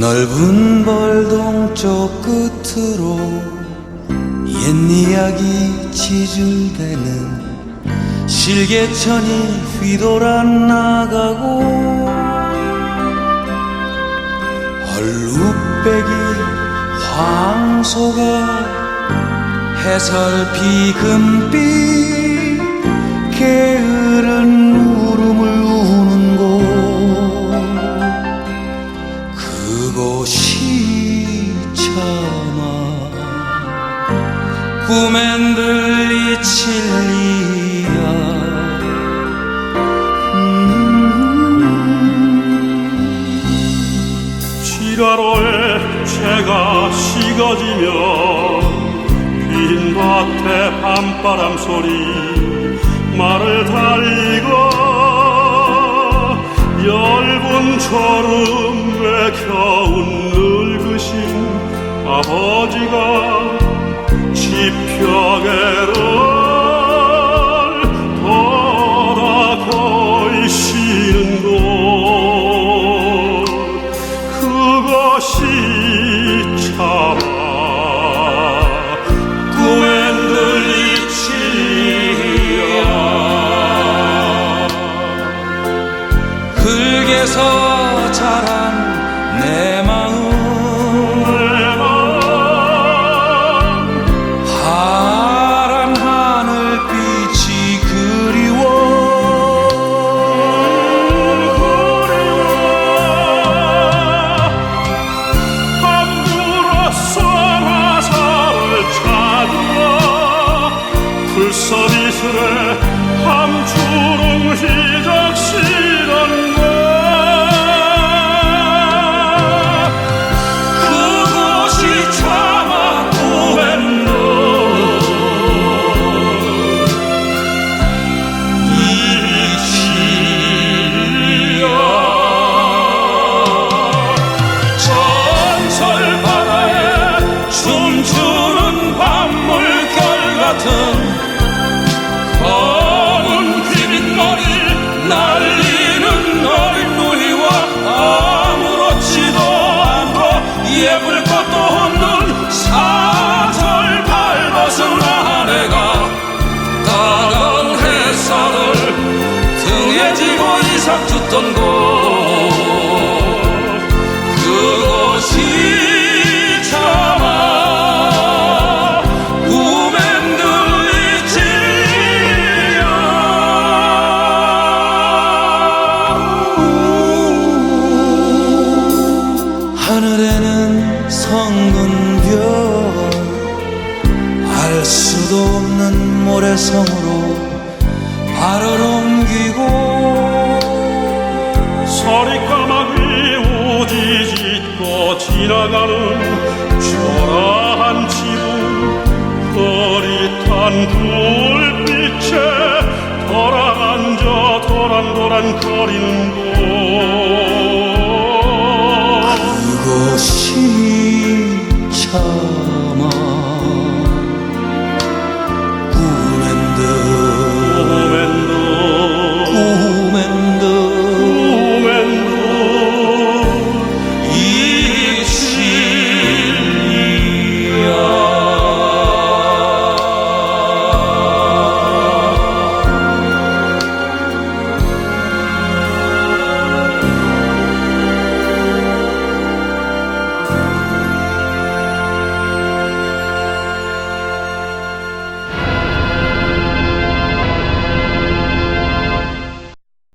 넓은 벌동 쪽 끝으로 옛 이야기 지줄대는 실개천이 휘돌아 나가고 얼룩배기 황소가 해설피 금빛 꿈엔 들리 진리야 지가로에 채가 식어지며 빈 밭에 밤바람 소리 말을 달리고 열분처럼 겨운 늙으신 아버지가 흙에서 자란 내 마음 예쁠 것도 없는 사절 밟아선 아내가 따가운 햇살을 등에 지고 이삭 죽던 곳 그곳이 성군별 알 수도 없는 모래성으로 발을 옮기고 서리까마귀 오지 짓고 지나가는 초라한 지붕 흐릿한 불빛에 돌아앉아 도란도란 거리는 곳